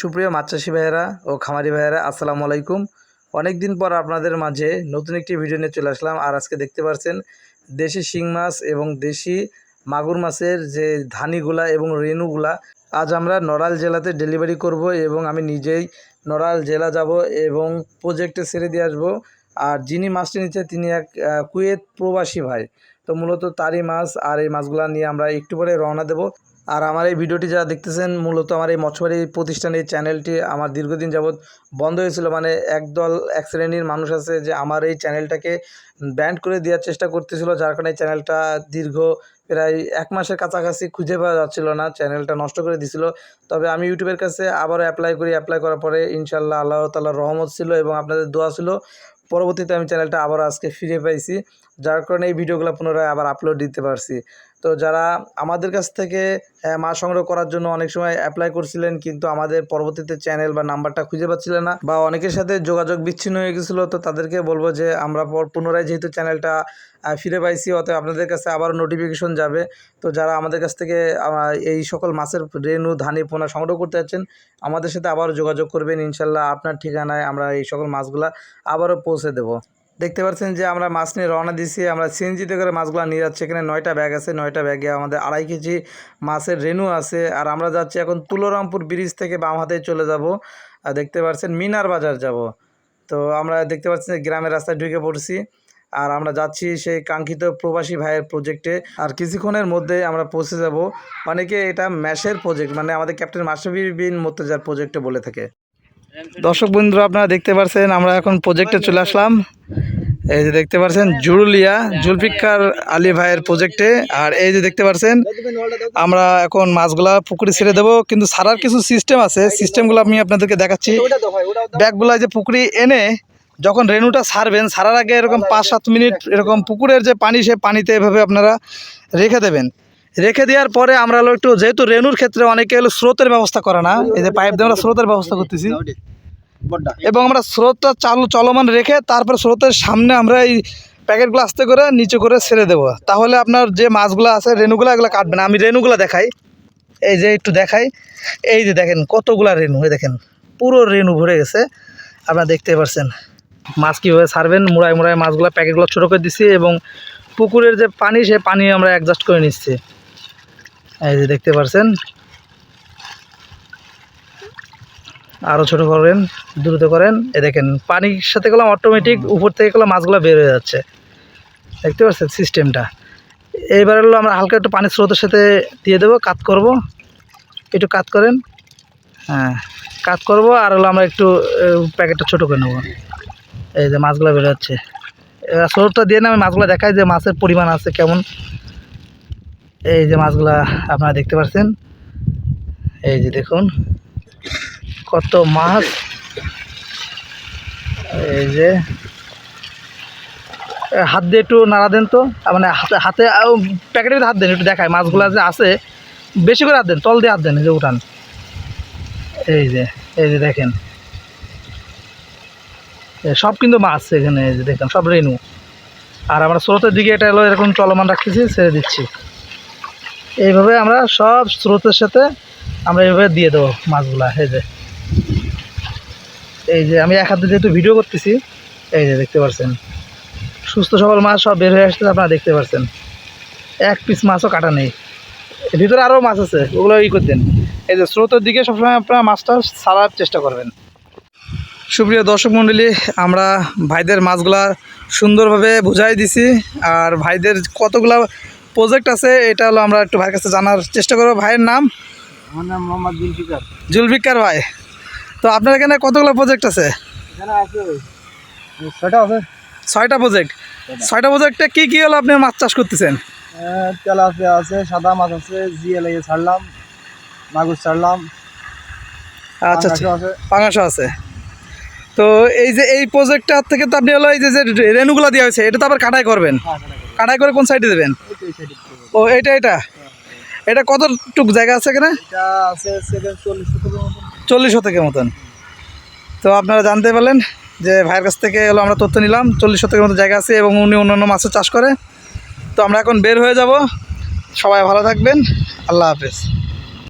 সুপ্রিয় মাছ ভাইয়েরা ও খামারি ভাইয়েরা, আসসালামু আলাইকুম। অনেক দিন পর আপনাদের মাঝে নতুন একটি ভিডিও নিয়ে চলে আসলাম। আর আজকে দেখতে পাচ্ছেন দেশি শিং মাছ এবং দেশি মাগুর মাছের যে ধানিগুলা এবং রেণুগুলা। আজ আমরা নড়াল জেলাতে ডেলিভারি করব এবং আমি নিজেই নড়াল জেলা যাব এবং প্রজেক্টে ছেড়ে দিয়ে আসব। আর যিনি মাছটি নিচ্ছে তিনি এক কুয়েত প্রবাসী ভাই। তো মূলত তারই মাছ আর এই মাছগুলা নিয়ে আমরা একটু পরে রওনা দেব। আর আমার এই ভিডিওটি যারা দেখতেছেন, মূলত আমার এই মৎস্যবাড়ি প্রতিষ্ঠানের চ্যানেলটি আমার দীর্ঘদিন যাবৎ বন্ধ হয়েছিল। মানে একদল, এক শ্রেণির মানুষ আছে যে আমার এই চ্যানেলটাকে ব্যান্ড করে দেওয়ার চেষ্টা করতেছিল, যার কারণে চ্যানেলটা দীর্ঘ প্রায় এক মাসের কাছাকাছি খুঁজে পাওয়া যাচ্ছিল না। চ্যানেলটা নষ্ট করে দিছিল। তবে আমি ইউটিউবের কাছে আবারও অ্যাপ্লাই করি। অ্যাপ্লাই করার পরে ইনশাল্লাহ আল্লাহ তাল্লাহ রহমত ছিল এবং আপনাদের দোয়া ছিল। পরবর্তীতে আমি চ্যানেলটা আবার আজকে ফিরে পাইছি, যার কারণে এই ভিডিওগুলো পুনরায় আবার আপলোড দিতে পারছি। তো যারা আমাদের কাছ থেকে মাছ সংগ্রহ করার জন্য অনেক সময় অ্যাপ্লাই করছিলেন কিন্তু আমাদের পরবর্তীতে চ্যানেল বা নাম্বারটা খুঁজে পাচ্ছিলেন না বা অনেকের সাথে যোগাযোগ বিচ্ছিন্ন হয়ে গেছিল, তো তাদেরকে বলব যে আমরা পুনরায় যেহেতু চ্যানেলটা ফিরে পাইছি, অতএব আপনাদের কাছে আবার নোটিফিকেশন যাবে। তো যারা আমাদের কাছ থেকে এই সকল মাছের রেণু ধানি পোনা সংগ্রহ করতে যাচ্ছেন, আমাদের সাথে আবারও যোগাযোগ করবেন। ইনশাল্লাহ আপনার ঠিকানায় আমরা এই সকল মাছগুলা আবারও পৌঁছে দেবো। দেখতে পাচ্ছেন যে আমরা মাছ নিয়ে রওনা দিছি আমরা সিএনজিতে করে মাছগুলো নিয়ে যাচ্ছি। এখানে নয়টা ব্যাগ আছে, নয়টা ব্যাগে আমাদের আড়াই কেজি মাছের রেনু আছে। আর আমরা যাচ্ছি এখন তুলরামপুর ব্রিজ থেকে বাম হাতে চলে যাব। আর দেখতে পাচ্ছেন মিনার বাজার যাব। তো আমরা দেখতে পাচ্ছেন যে গ্রামের রাস্তায় ঢুকে পড়ছি। আর আমরা যাচ্ছি সেই কাঙ্ক্ষিত প্রবাসী ভাইয়ের প্রজেক্টে আর কিছুক্ষণের মধ্যে আমরা পৌঁছে যাব। অনেকে এটা ম্যাশের প্রজেক্ট মানে আমাদের ক্যাপ্টেন মাসবির বিন মোত্তাজার প্রজেক্টে বলে থাকে। দর্শক বন্ধুরা, আপনারা দেখতে পাচ্ছেন আমরা এখন প্রজেক্টে চলে আসলাম। এই যে দেখতে পাচ্ছেন জুরুলিয়া জুলফিকার আলী ভাইয়ের প্রজেক্টে আর এই যে দেখতে পাচ্ছেন আমরা এখন মাছগুলা পুকুরে ছেড়ে দেবো, কিন্তু সারার কিছু সিস্টেম আছে। সিস্টেমগুলো আমি আপনাদেরকে দেখাচ্ছি। ব্যাগগুলা যে পুকুরে এনে যখন রেনুটা সারবেন সারার আগে এরকম পাঁচ সাত মিনিট এরকম পুকুরের যে পানি, সে পানিতে এভাবে আপনারা রেখে দেবেন। রেখে দেওয়ার পরে আমরা হলো একটু, যেহেতু রেনুর ক্ষেত্রে অনেকে হলো স্রোতের ব্যবস্থা করে না, এই যে পাইপ দিয়ে আমরা স্রোতের ব্যবস্থা করতেছি। এবং আমরা স্রোতটা চালু চলমান রেখে তারপর স্রোতের সামনে আমরা এই প্যাকেটগুলো আস্তে করে নিচে করে ছেড়ে দেবো। তাহলে আপনার যে মাছগুলো আছে রেনুগুলো এগুলো কাটবে না। আমি রেনুগুলো দেখাই। এই যে একটু দেখাই। এই যে দেখেন কতগুলা রেনু এই দেখেন। পুরো রেনু ভরে গেছে। আপনারা দেখতে পারছেন। মাছ কীভাবে ছাড়বেন? মুড়ায় মুড়ায় মাছগুলো প্যাকেটগুলো ছোটো করে দিচ্ছি এবং পুকুরের যে পানি সে পানি আমরা অ্যাডজাস্ট করে নিচ্ছি। এই যে দেখতে পাচ্ছেন আরও ছোটো করেন, দ্রুত করেন। এ দেখেন, পানির সাথে গেলাম অটোমেটিক উপর থেকে গেলাম মাছগুলো বের হয়ে যাচ্ছে। দেখতে পাচ্ছেন সিস্টেমটা এইবার হলো আমরা হালকা একটু পানির স্রোতের সাথে দিয়ে দেবো, কাত করব। একটু কাত করেন। হ্যাঁ কাত করব আর হলো আমরা একটু প্যাকেটটা ছোটো করে নেব। এই যে মাছগুলো বের হচ্ছে। স্রোতটা দিয়ে না আমি মাছগুলো দেখাই যে মাছের পরিমাণ আছে কেমন। এই যে মাছগুলা আপনারা দেখতে পাচ্ছেন এই যে দেখুন কত মাছ? এই যে হাত দিয়ে একটু নাড়া দেন তো। মানে হাতে হাতে প্যাকেটের হাত দেন, একটু দেখায় মাছগুলো যে আছে, বেশি করে হাত দেন, তল দিয়ে হাত দেন যে উঠান। এই যে এই যে দেখেন। সব কিন্তু মাছ এখানে, এই যে দেখেন সব রেনু। আর আমরা স্রোতের দিকে এটা হলো এরকম চলমান রাখতেছি, ছেড়ে দিচ্ছি। এইভাবে আমরা সব স্রোতের সাথে আমরা এইভাবে দিয়ে দেবো মাছগুলা, এই যে। এই যে আমি এক হাতে যেহেতু ভিডিও করতেছি এই যে দেখতে পাচ্ছেন সুস্থ সবল মাছ সব বের হয়ে আসছে আপনারা দেখতে পাচ্ছেন এক পিস মাছও কাটা নেই। ভিতরে আরও মাছ আছে ওগুলো ই করতেন এই যে স্রোতের দিকে সবসময় আপনারা মাছটা সারার চেষ্টা করবেন। সুপ্রিয় দর্শক মণ্ডলী আমরা ভাইদের মাছগুলা সুন্দরভাবে বুঝাই দিছি আর ভাইদের কতগুলা প্রজেক্ট আছে এটা হলো আমরা একটু ভাইয়ের কাছে জানার চেষ্টা করব। ভাইয়ের নাম? আমার নাম মোহাম্মদ জুলফিকার। জুলফিকার ভাই। তো আপনার এখানে কতগুলো প্রজেক্ট আছে? এখানে আছে ছয়টা প্রজেক্ট ছয়টা প্রজেক্টে কি কি হলো আপনি মাছ চাষ করতেছেন? তেলাপিয়া আছে সাদা মাছ আছে জিএল এ ছাড়লাম মাগুর ছাড়লাম আচ্ছা আচ্ছা। আছে। পাঙাশো আছে। তো এই যে এই প্রজেক্টটার থেকে তো আপনি হলো এই যে রেনুগুলো দেওয়া হয়েছে এটা তো আবার কাটাই করবেন? হ্যাঁ। কাটাই করে কোন সাইডে দেবেন। ও এটা এটা। এটা কতটুক জায়গা আছে এখানে? আছে চল্লিশ চল্লিশ শতকের মতন। তো আপনারা জানতে পারলেন যে ভাইয়ের কাছ থেকে হলো আমরা তথ্য নিলাম, চল্লিশ শতকের মতো জায়গা আছে এবং উনি অন্যান্য মাছের চাষ করে। তো আমরা এখন বের হয়ে যাব। সবাই ভালো থাকবেন। আল্লাহ হাফেজ।